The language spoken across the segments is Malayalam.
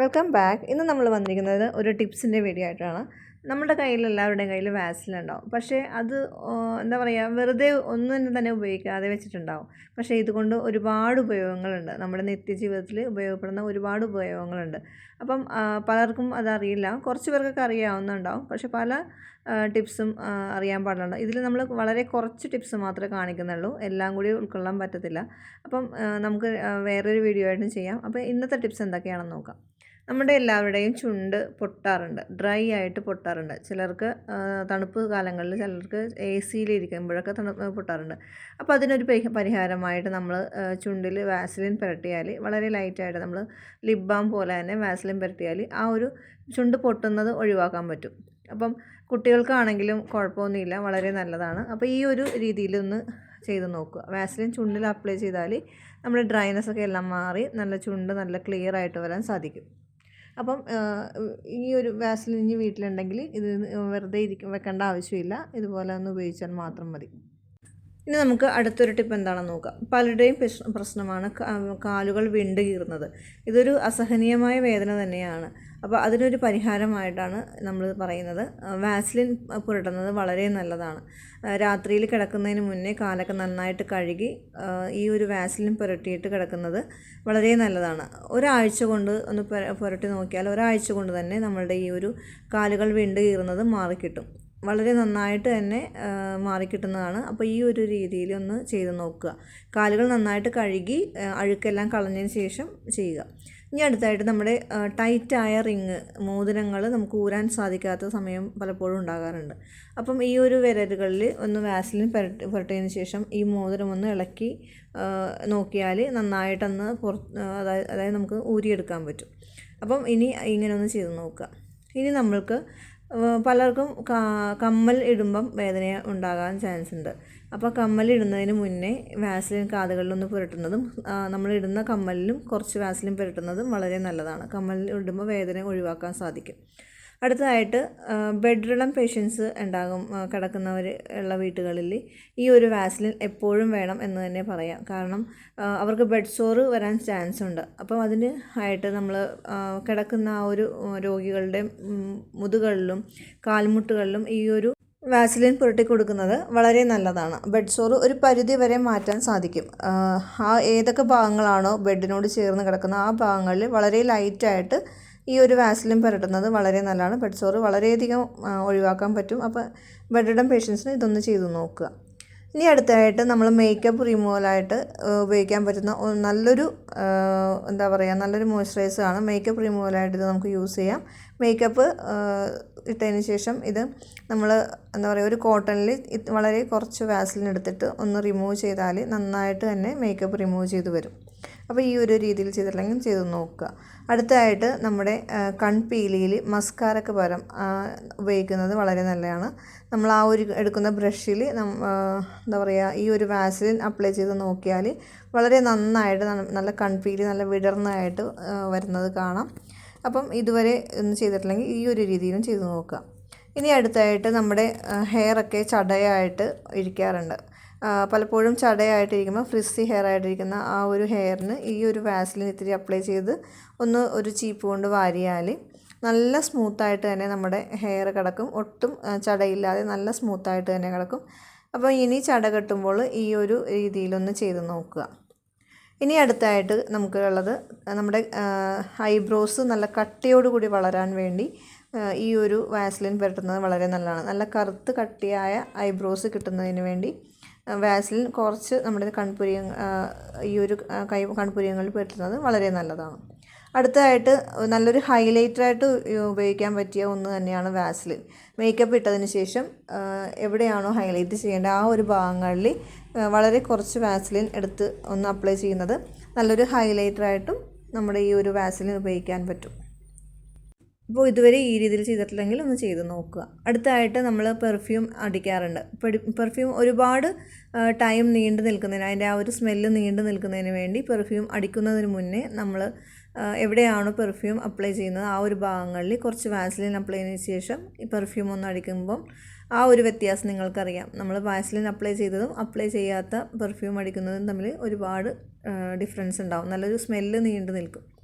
വെൽക്കം ബാക്ക് ഇന്ന് നമ്മൾ വന്നിരിക്കുന്നത് ഒരു ടിപ്സിന്റെ വീഡിയോ ആയിട്ടാണ്. നമ്മുടെ കയ്യിൽ എല്ലാവരുടെയും കയ്യിൽ വാസിൽ ഉണ്ടാവും. പക്ഷേ അത് എന്താ പറയുക വെറുതെ ഒന്നും തന്നെ ഉപയോഗിക്കാതെ വെച്ചിട്ടുണ്ടാവും. പക്ഷേ ഇതുകൊണ്ട് ഒരുപാട് ഉപയോഗങ്ങളുണ്ട്. നമ്മുടെ നിത്യജീവിതത്തിൽ ഉപയോഗപ്പെടുന്ന ഒരുപാട് ഉപയോഗങ്ങളുണ്ട്. അപ്പം പലർക്കും അതറിയില്ല കുറച്ച് പേർക്കൊക്കെ അറിയാവുന്നുണ്ടാവും പക്ഷേ പല ടിപ്സും അറിയാൻ പാടില്ല. ഇതിൽ നമ്മൾ വളരെ കുറച്ച് ടിപ്സ് മാത്രമേ കാണിക്കുന്നുള്ളൂ. എല്ലാം കൂടി ഉൾക്കൊള്ളാൻ പറ്റത്തില്ല. അപ്പം നമുക്ക് വേറൊരു വീഡിയോ ആയിട്ടും ചെയ്യാം. അപ്പോൾ ഇന്നത്തെ ടിപ്സ് എന്തൊക്കെയാണെന്ന് നോക്കാം. നമ്മുടെ എല്ലാവരുടെയും ചുണ്ട് പൊട്ടാറുണ്ട് ഡ്രൈ ആയിട്ട് പൊട്ടാറുണ്ട്. ചിലർക്ക് തണുപ്പ് കാലങ്ങളിൽ ചിലർക്ക് എ സിയിലിരിക്കുമ്പോഴൊക്കെ തണുപ്പ് പൊട്ടാറുണ്ട്. അപ്പോൾ അതിനൊരു പരിഹാരമായിട്ട് നമ്മൾ ചുണ്ടിൽ വാസലിൻ പുരട്ടിയാൽ വളരെ ലൈറ്റായിട്ട് നമ്മൾ ലിപ് ബാം പോലെ തന്നെ വാസലിൻ പുരട്ടിയാൽ ആ ഒരു ചുണ്ട് പൊട്ടുന്നത് ഒഴിവാക്കാൻ പറ്റും. അപ്പം കുട്ടികൾക്കാണെങ്കിലും കുഴപ്പമൊന്നുമില്ല വളരെ നല്ലതാണ്. അപ്പോൾ ഈ ഒരു രീതിയിലൊന്ന് ചെയ്ത് നോക്കുക. വാസലിൻ ചുണ്ടിൽ അപ്ലൈ ചെയ്താൽ നമ്മുടെ ഡ്രൈനെസ് ഒക്കെ എല്ലാം മാറി നല്ല ചുണ്ട് നല്ല ക്ലിയർ ആയിട്ട് വരാൻ സാധിക്കും. അപ്പം ഈ ഒരു വാസലിൻ വീട്ടിലുണ്ടെങ്കിൽ ഇത് വെറുതെ ഇരിക്കും വെക്കേണ്ട ആവശ്യമില്ല. ഇതുപോലെ ഒന്ന് ഉപയോഗിച്ചാൽ മാത്രം മതി. ഇനി നമുക്ക് അടുത്തൊരു ടിപ്പ് എന്താണെന്ന് നോക്കാം. പലരുടെയും പ്രശ്നമാണ് കാലുകൾ വിണ്ട് കീറുന്നത്. ഇതൊരു അസഹനീയമായ വേദന തന്നെയാണ്. അപ്പോൾ അതിനൊരു പരിഹാരമായിട്ടാണ് നമ്മൾ പറയുന്നത്. വാസ്ലിൻ പുരട്ടുന്നത് വളരെ നല്ലതാണ്. രാത്രിയിൽ കിടക്കുന്നതിന് മുന്നേ കാലൊക്കെ നന്നായിട്ട് കഴുകി ഈ ഒരു വാസ്ലിൻ പുരട്ടിയിട്ട് കിടക്കുന്നത് വളരെ നല്ലതാണ്. ഒരാഴ്ച കൊണ്ട് ഒന്ന് പുരട്ടി നോക്കിയാൽ ഒരാഴ്ച കൊണ്ട് തന്നെ നമ്മളുടെ ഈ ഒരു കാലുകൾ വിണ്ട് കീറുന്നത് മാറിക്കിട്ടും. വളരെ നന്നായിട്ട് തന്നെ മാറിക്കിട്ടുന്നതാണ്. അപ്പോൾ ഈ ഒരു രീതിയിൽ ഒന്ന് ചെയ്ത് നോക്കുക. കാലുകൾ നന്നായിട്ട് കഴുകി അഴുക്കെല്ലാം കളഞ്ഞതിന് ശേഷം ചെയ്യുക. ഇനി അടുത്തായിട്ട് നമ്മുടെ ടൈറ്റായ റിങ് മോതിരങ്ങൾ നമുക്ക് ഊരാൻ സാധിക്കാത്ത സമയം പലപ്പോഴും ഉണ്ടാകാറുണ്ട്. അപ്പം ഈ ഒരു വിരലുകളിൽ ഒന്ന് വാസലിൻ പുരട്ടി പുരട്ടിയതിന് ശേഷം ഈ മോതിരം ഒന്ന് ഇളക്കി നോക്കിയാൽ നന്നായിട്ടൊന്ന് പുറത്ത് അതായത് അതായത് നമുക്ക് ഊരിയെടുക്കാൻ പറ്റും. അപ്പം ഇനി ഇങ്ങനെ ഒന്ന് ചെയ്ത് നോക്കുക. ഇനി നമ്മൾക്ക് പലർക്കും കമ്മൽ ഇടുമ്പം വേദന ഉണ്ടാകാൻ ചാൻസ് ഉണ്ട്. അപ്പോൾ കമ്മൽ ഇടുന്നതിന് മുന്നേ വാസലിൻ കാതുകളിലൊന്ന് പുരട്ടുന്നതും നമ്മൾ ഇടുന്ന കമ്മലിലും കുറച്ച് വാസലിൻ പുരട്ടുന്നതും വളരെ നല്ലതാണ്. കമ്മൽ ഇടുമ്പോൾ വേദന ഒഴിവാക്കാൻ സാധിക്കും. അടുത്തതായിട്ട് ബെഡ് റിളം പേഷ്യൻസ് ഉണ്ടാകും കിടക്കുന്നവർ ഉള്ള വീട്ടുകളിൽ ഈ ഒരു വാസലിൻ എപ്പോഴും വേണം എന്ന് തന്നെ പറയാം. കാരണം അവർക്ക് ബെഡ് സോറ് വരാൻ ചാൻസ് ഉണ്ട്. അപ്പം അതിന് ആയിട്ട് നമ്മൾ കിടക്കുന്ന ആ ഒരു രോഗികളുടെ മുതുകളിലും കാൽമുട്ടുകളിലും ഈ ഒരു വാസലിൻ പുരട്ടി കൊടുക്കുന്നത് വളരെ നല്ലതാണ്. ബെഡ് സോറ് ഒരു പരിധി വരെ മാറ്റാൻ സാധിക്കും. ആ ഏതൊക്കെ ഭാഗങ്ങളാണോ ബെഡിനോട് ചേർന്ന് കിടക്കുന്ന ആ ഭാഗങ്ങളിൽ വളരെ ലൈറ്റായിട്ട് ഈ ഒരു വാസലിൻ പുരട്ടുന്നത് വളരെ നല്ലതാണ്. ബെഡ് സോറ് വളരെയധികം ഒഴിവാക്കാൻ പറ്റും. അപ്പോൾ ബെഡിടം പേഷ്യൻസിന് ഇതൊന്ന് ചെയ്തു നോക്കുക. ഇനി അടുത്തായിട്ട് നമ്മൾ മേക്കപ്പ് റിമൂവലായിട്ട് ഉപയോഗിക്കാൻ പറ്റുന്ന നല്ലൊരു എന്താ പറയുക നല്ലൊരു മോയ്സ്ചറൈസറാണ് മേക്കപ്പ് റിമൂവലായിട്ട് ഇത് നമുക്ക് യൂസ് ചെയ്യാം. മേക്കപ്പ് ഇട്ടതിന് ശേഷം ഇത് നമ്മൾ എന്താ പറയുക ഒരു കോട്ടണിൽ വളരെ കുറച്ച് വാസലിൻ എടുത്തിട്ട് ഒന്ന് റിമൂവ് ചെയ്താൽ നന്നായിട്ട് തന്നെ മേക്കപ്പ് റിമൂവ് ചെയ്ത് വരും. അപ്പോൾ ഈ ഒരു രീതിയിൽ ചെയ്തിട്ടില്ലെങ്കിൽ ചെയ്ത് നോക്കുക. അടുത്തതായിട്ട് നമ്മുടെ കൺപീലിയിൽ മസ്കാരക്ക് പകരം ഉപയോഗിക്കുന്നത് വളരെ നല്ലതാണ്. നമ്മൾ ആ ഒരു എടുക്കുന്ന ബ്രഷിൽ എന്താ പറയുക ഈ ഒരു വാസലിൻ അപ്ലൈ ചെയ്ത് നോക്കിയാൽ വളരെ നന്നായിട്ട് നല്ല കൺപീലി നല്ല വിടർന്നതായിട്ട് വരുന്നത് കാണാം. അപ്പം ഇതുവരെ ഒന്നും ചെയ്തിട്ടില്ലെങ്കിൽ ഈ ഒരു രീതിയിലും ചെയ്ത് നോക്കുക. ഇനി അടുത്തായിട്ട് നമ്മുടെ ഹെയറൊക്കെ ചടയായിട്ട് ഇരിക്കാറുണ്ട്. പലപ്പോഴും ചടയായിട്ടിരിക്കുമ്പോൾ ഫ്രിസ്സി ഹെയർ ആയിട്ടിരിക്കുന്ന ആ ഒരു ഹെയറിന് ഈ ഒരു വാസ്ലിൻ ഇത്തിരി അപ്ലൈ ചെയ്ത് ഒന്ന് ഒരു ചീപ്പ് കൊണ്ട് വാരിയാൽ നല്ല സ്മൂത്തായിട്ട് തന്നെ നമ്മുടെ ഹെയർ കിടക്കും. ഒട്ടും ചടയില്ലാതെ നല്ല സ്മൂത്തായിട്ട് തന്നെ കിടക്കും. അപ്പോൾ ഇനി ചട കെട്ടുമ്പോൾ ഈ ഒരു രീതിയിലൊന്ന് ചെയ്ത് നോക്കുക. ഇനി അടുത്തായിട്ട് നമുക്കുള്ളത് നമ്മുടെ ഐബ്രോസ് നല്ല കട്ടിയോടുകൂടി വളരാൻ വേണ്ടി ഈ ഒരു വാസ്ലിൻ പുരട്ടുന്നത് വളരെ നല്ലതാണ്. നല്ല കറുത്ത് കട്ടിയായ ഐബ്രോസ് കിട്ടുന്നതിന് വേണ്ടി വാസലിൻ കുറച്ച് നമ്മുടെ കൺപുരിയ ഈ ഒരു കൈ കൺപുരിയങ്ങളിൽ പെട്ടുന്നത് വളരെ നല്ലതാണ്. അടുത്തതായിട്ട് നല്ലൊരു ഹൈലൈറ്ററായിട്ട് ഉപയോഗിക്കാൻ പറ്റിയ ഒന്ന് തന്നെയാണ് വാസലിൻ. മേക്കപ്പ് ഇട്ടതിന് ശേഷം എവിടെയാണോ ഹൈലൈറ്റ് ചെയ്യേണ്ടത് ആ ഒരു ഭാഗങ്ങളിൽ വളരെ കുറച്ച് വാസലിൻ എടുത്ത് ഒന്ന് അപ്ലൈ ചെയ്യുന്നത് നല്ലൊരു ഹൈലൈറ്ററായിട്ടും നമ്മുടെ ഈ ഒരു വാസലിൻ ഉപയോഗിക്കാൻ പറ്റും. അപ്പോൾ ഇതുവരെ ഈ രീതിയിൽ ചെയ്തിട്ടില്ലെങ്കിൽ ഒന്ന് ചെയ്ത് നോക്കുക. അടുത്തായിട്ട് നമ്മൾ പെർഫ്യൂം അടിക്കാറുണ്ട്. പെർഫ്യൂം ഒരുപാട് ടൈം നീണ്ടു നിൽക്കുന്നതിന് അതിന്റെ ആ ഒരു സ്മെല്ല് നീണ്ടു നിൽക്കുന്നതിന് വേണ്ടി പെർഫ്യൂം അടിക്കുന്നതിന് മുന്നേ നമ്മൾ എവിടെയാണോ പെർഫ്യൂം അപ്ലൈ ചെയ്യുന്നത് ആ ഒരു ഭാഗങ്ങളിൽ കുറച്ച് വാസലിൻ അപ്ലൈ ചെയ്തതിന് ശേഷം ഈ പെർഫ്യൂം ഒന്ന് അടിക്കുമ്പം ആ ഒരു വ്യത്യാസം നിങ്ങൾക്കറിയാം. നമ്മൾ വാസലിൻ അപ്ലൈ ചെയ്തതും അപ്ലൈ ചെയ്യാത്ത പെർഫ്യൂം അടിക്കുന്നതും തമ്മിൽ ഒരുപാട് ഡിഫറൻസ് ഉണ്ടാവും. നല്ലൊരു സ്മെല്ല് നീണ്ടു നിൽക്കും.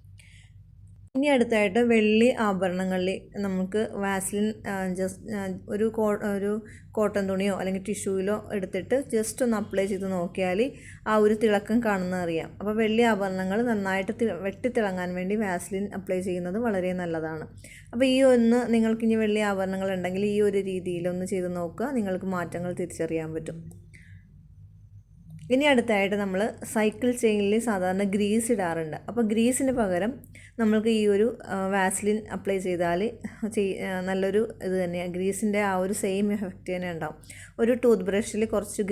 ഇനി അടുത്തായിട്ട് വെള്ളി ആഭരണങ്ങളിൽ നമുക്ക് വാസ്ലിൻ ജസ്റ്റ് ഒരു കോ ഒരു കോട്ടൺ തുണിയോ അല്ലെങ്കിൽ ടിഷ്യൂയിലോ എടുത്തിട്ട് ജസ്റ്റ് ഒന്ന് അപ്ലൈ ചെയ്ത് നോക്കിയാൽ ആ ഒരു തിളക്കം കാണുന്നത് അറിയാം. അപ്പോൾ വെള്ളി ആഭരണങ്ങൾ നന്നായിട്ട് വെട്ടിത്തിളങ്ങാൻ വേണ്ടി വാസ്ലിൻ അപ്ലൈ ചെയ്യുന്നത് വളരെ നല്ലതാണ്. അപ്പോൾ ഈ ഒന്ന് നിങ്ങൾക്ക് ഇനി വെള്ളി ആഭരണങ്ങൾ ഉണ്ടെങ്കിൽ ഈ ഒരു രീതിയിലൊന്ന് ചെയ്ത് നോക്കുക. നിങ്ങൾക്ക് മാറ്റങ്ങൾ തിരിച്ചറിയാൻ പറ്റും. ഇനി അടുത്തായിട്ട് നമ്മൾ സൈക്കിൾ ചെയിനിൽ സാധാരണ ഗ്രീസ് ഇടാറുണ്ട്. അപ്പോൾ ഗ്രീസിന് പകരം നമ്മൾക്ക് ഈ ഒരു വാസ്ലിൻ അപ്ലൈ ചെയ്താൽ നല്ലൊരു ഇത് തന്നെയാണ് ഗ്രീസിന്റെ ആ ഒരു സെയിം എഫക്റ്റ് തന്നെ ഉണ്ടാവും. ഒരു ടൂത്ത് ബ്രഷിൽ കുറച്ച്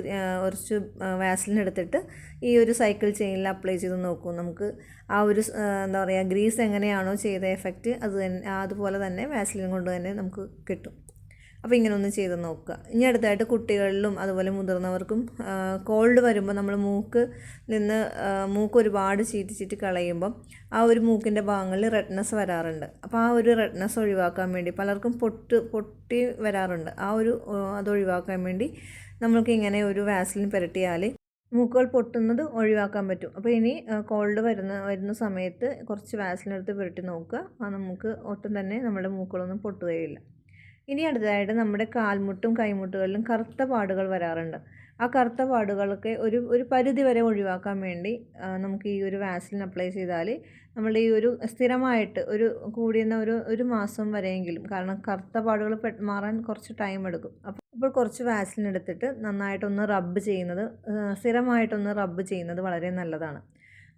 കുറച്ച് വാസ്ലിൻ എടുത്തിട്ട് ഈ ഒരു സൈക്കിൾ ചെയിനിൽ അപ്ലൈ ചെയ്ത് നോക്കും. നമുക്ക് ആ ഒരു എന്താ പറയുക ഗ്രീസ് എങ്ങനെയാണോ ചെയ്ത എഫക്റ്റ് അത് തന്നെ അതുപോലെ തന്നെ വാസ്ലിൻ കൊണ്ട് തന്നെ നമുക്ക് കിട്ടും. അപ്പോൾ ഇങ്ങനെ ഒന്ന് ചെയ്ത് നോക്കുക. ഇനി അടുത്തായിട്ട് കുട്ടികളിലും അതുപോലെ മുതിർന്നവർക്കും കോൾഡ് വരുമ്പോൾ നമ്മൾ മൂക്ക് നിന്ന് മൂക്ക് ഒരുപാട് ചീറ്റി ചീറ്റി കളയുമ്പം ആ ഒരു മൂക്കിന്റെ ഭാഗങ്ങളിൽ റെഡ്നെസ് വരാറുണ്ട്. അപ്പോൾ ആ ഒരു റെഡ്നെസ് ഒഴിവാക്കാൻ വേണ്ടി പലർക്കും പൊട്ട് പൊട്ടി വരാറുണ്ട്. ആ ഒരു അത് ഒഴിവാക്കാൻ വേണ്ടി നമ്മൾക്ക് ഇങ്ങനെ ഒരു വാസലിൻ പുരട്ടിയാൽ മൂക്കുകൾ പൊട്ടുന്നത് ഒഴിവാക്കാൻ പറ്റും. അപ്പോൾ ഇനി കോൾഡ് വരുന്ന വരുന്ന സമയത്ത് കുറച്ച് വാസലിനെടുത്ത് പുരട്ടി നോക്കുക. നമുക്ക് ഒട്ടും തന്നെ നമ്മുടെ മൂക്കുകളൊന്നും പൊട്ടുകയില്ല. ഇനി അടുത്തതായിട്ട് നമ്മുടെ കാൽമുട്ടും കൈമുട്ടുകളിലും കറുത്ത പാടുകൾ വരാറുണ്ട്. ആ കറുത്ത പാടുകളൊക്കെ ഒരു ഒരു പരിധി വരെ ഒഴിവാക്കാൻ വേണ്ടി നമുക്ക് ഈ ഒരു വാസലിൻ അപ്ലൈ ചെയ്താൽ നമ്മളുടെ ഈ ഒരു സ്ഥിരമായിട്ട് ഒരു കൂടിയുന്ന ഒരു ഒരു മാസം വരെയെങ്കിലും കാരണം കറുത്ത പാടുകൾ മാറാൻ കുറച്ച് ടൈം എടുക്കും. അപ്പോൾ കുറച്ച് വാസലിൻ എടുത്തിട്ട് നന്നായിട്ടൊന്ന് റബ്ബ് ചെയ്യുന്നത് സ്ഥിരമായിട്ടൊന്ന് റബ്ബ് ചെയ്യുന്നത് വളരെ നല്ലതാണ്.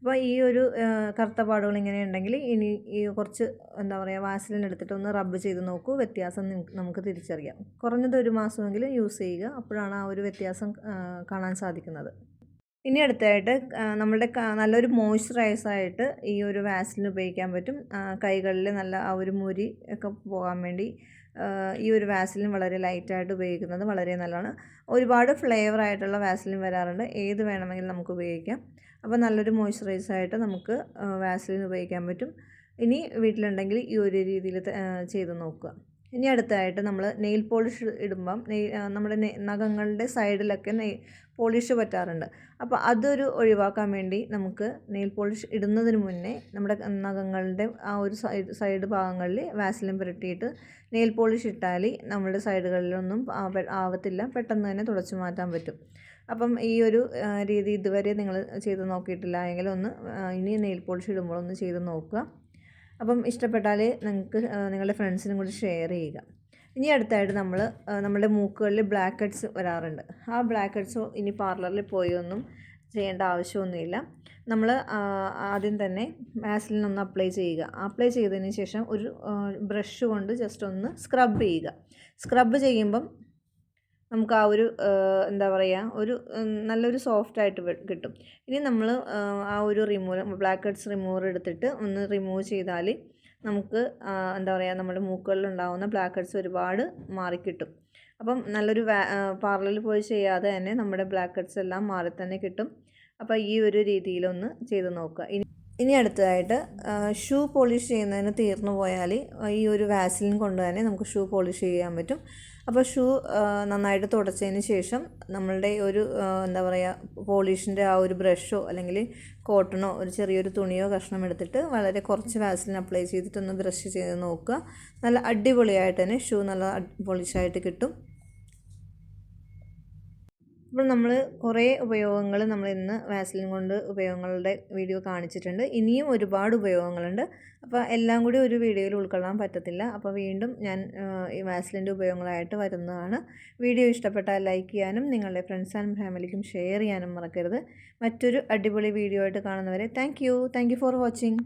അപ്പോൾ ഈ ഒരു കറുത്ത പാടുകൾ ഇങ്ങനെ ഉണ്ടെങ്കിൽ ഇനി ഈ കുറച്ച് എന്താ പറയുക വാസലിൻ എടുത്തിട്ട് ഒന്ന് റബ്ബ് ചെയ്ത് നോക്കൂ. വ്യത്യാസം നമുക്ക് തിരിച്ചറിയാം. കുറഞ്ഞത് ഒരു മാസമെങ്കിലും യൂസ് ചെയ്യുക. അപ്പോഴാണ് ആ ഒരു വ്യത്യാസം കാണാൻ സാധിക്കുന്നത്. ഇനി അടുത്തായിട്ട് നമ്മളുടെ നല്ലൊരു മോയ്സ്ചറൈസറായിട്ട് ഈ ഒരു വാസലിൻ ഉപയോഗിക്കാൻ പറ്റും. കൈകളിൽ നല്ല ആ ഒരു മുരി ഒക്കെ പോകാൻ വേണ്ടി ഈ ഒരു വാസലിൻ വളരെ ലൈറ്റായിട്ട് ഉപയോഗിക്കുന്നത് വളരെ നല്ലതാണ്. ഒരുപാട് ഫ്ലേവർ ആയിട്ടുള്ള വാസലിൻ വരാറുണ്ട്. ഏത് വേണമെങ്കിലും നമുക്ക് ഉപയോഗിക്കാം. അപ്പോൾ നല്ലൊരു മോയ്സ്ചറൈസായിട്ട് നമുക്ക് വാസലിൻ ഉപയോഗിക്കാൻ പറ്റും. ഇനി വീട്ടിലുണ്ടെങ്കിൽ ഈ ഒരു രീതിയിൽ ചെയ്ത് നോക്കുക. ഇനി അടുത്തായിട്ട് നമ്മൾ നെയിൽ പോളിഷ് ഇടുമ്പം നെയ് നമ്മുടെ നഖങ്ങളുടെ സൈഡിലൊക്കെ നെയ് പോളിഷ് പറ്റാറുണ്ട്. അപ്പോൾ അതൊരു ഒഴിവാക്കാൻ വേണ്ടി നമുക്ക് നെയിൽ പോളിഷ് ഇടുന്നതിന് മുന്നേ നമ്മുടെ നഖങ്ങളുടെ ആ ഒരു സൈഡ് സൈഡ് ഭാഗങ്ങളിൽ വാസലിൻ പുരട്ടിയിട്ട് നെയിൽ പോളിഷ് ഇട്ടാൽ നമ്മുടെ സൈഡുകളിലൊന്നും ആവത്തില്ല. പെട്ടെന്ന് തന്നെ തുടച്ചു മാറ്റാൻ പറ്റും. അപ്പം ഈ ഒരു രീതി ഇതുവരെ നിങ്ങൾ ചെയ്ത് നോക്കിയിട്ടില്ല. എങ്കിൽ ഒന്ന് ഇനി നെയിൽ പോളിഷ് ഇടുമ്പോൾ ഒന്ന് ചെയ്ത് നോക്കുക. അപ്പം ഇഷ്ടപ്പെട്ടാൽ നിങ്ങൾക്ക് നിങ്ങളുടെ ഫ്രണ്ട്സിനും കൂടി ഷെയർ ചെയ്യുക. ഇനി അടുത്തായിട്ട് നമ്മൾ നമ്മുടെ മൂക്കുകളിൽ ബ്ലാക്ക് ഹെഡ്സ് വരാറുണ്ട്. ആ ബ്ലാക്ക് ഹെഡ്സ് ഇനി പാർലറിൽ പോയി ഒന്നും ചെയ്യേണ്ട ആവശ്യമൊന്നുമില്ല. നമ്മൾ ആദ്യം തന്നെ വാസലിൻ ഒന്ന് അപ്ലൈ ചെയ്യുക. അപ്ലൈ ചെയ്തതിന് ശേഷം ഒരു ബ്രഷ് കൊണ്ട് ജസ്റ്റ് ഒന്ന് സ്ക്രബ് ചെയ്യുക. സ്ക്രബ് ചെയ്യുമ്പം നമുക്ക് ആ ഒരു എന്താ പറയുക ഒരു നല്ലൊരു സോഫ്റ്റ് ആയിട്ട് കിട്ടും. ഇനി നമ്മൾ ആ ഒരു റിമൂവർ ബ്ലാക്ക് ഹെഡ്സ് റിമൂവർ എടുത്തിട്ട് ഒന്ന് റിമൂവ് ചെയ്താൽ നമുക്ക് എന്താ പറയുക നമ്മുടെ മൂക്കുകളിൽ ഉണ്ടാകുന്ന ബ്ലാക്ക് ഹെഡ്സ് ഒരുപാട് മാറിക്കിട്ടും അപ്പം നല്ലൊരു പാർലറിൽ പോയി ചെയ്യാതെ തന്നെ നമ്മുടെ ബ്ലാക്ക് ഹെഡ്സ് എല്ലാം മാറി തന്നെ കിട്ടും. അപ്പോൾ ഈ ഒരു രീതിയിലൊന്ന് ചെയ്ത് നോക്കുക. ഇനി ഇനി അടുത്തതായിട്ട് ഷൂ പോളിഷ് ചെയ്യുന്നതിന് തീർന്നു പോയാൽ ഈ ഒരു വാസിലിൻ കൊണ്ട് തന്നെ നമുക്ക് ഷൂ പോളിഷ് ചെയ്യാൻ പറ്റും. അപ്പോൾ ഷൂ നന്നായിട്ട് തുടച്ചതിന് ശേഷം നമ്മളുടെ ഒരു എന്താ പറയുക പോളിഷിന്റെ ആ ഒരു ബ്രഷോ അല്ലെങ്കിൽ കോട്ടണോ ഒരു ചെറിയൊരു തുണിയോ കഷ്ണം എടുത്തിട്ട് വളരെ കുറച്ച് വാസലിൻ അപ്ലൈ ചെയ്തിട്ടൊന്ന് ബ്രഷ് ചെയ്ത് നോക്കുക. നല്ല അടിപൊളിയായിട്ട് തന്നെ ഷൂ നല്ല പോളിഷായിട്ട് കിട്ടും. അപ്പോൾ നമ്മൾ കുറേ ഉപയോഗങ്ങൾ നമ്മൾ ഇന്ന് വാസലിൻ കൊണ്ട് ഉപയോഗങ്ങളുടെ വീഡിയോ കാണിച്ചിട്ടുണ്ട്. ഇനിയും ഒരുപാട് ഉപയോഗങ്ങളുണ്ട്. അപ്പോൾ എല്ലാം കൂടി ഒരു വീഡിയോയിൽ ഉൾക്കൊള്ളാൻ പറ്റത്തില്ല. അപ്പോൾ വീണ്ടും ഞാൻ ഈ വാസലിന്റെ ഉപയോഗങ്ങളായിട്ട് വരുന്നതാണ്. വീഡിയോ ഇഷ്ടപ്പെട്ടാൽ ലൈക്ക് ചെയ്യാനും നിങ്ങളുടെ ഫ്രണ്ട്സ് ആൻഡ് ഫാമിലിക്കും ഷെയർ ചെയ്യാനും മറക്കരുത്. മറ്റൊരു അടിപൊളി വീഡിയോ ആയിട്ട് കാണുന്നവരെ thank you. Thank for watching.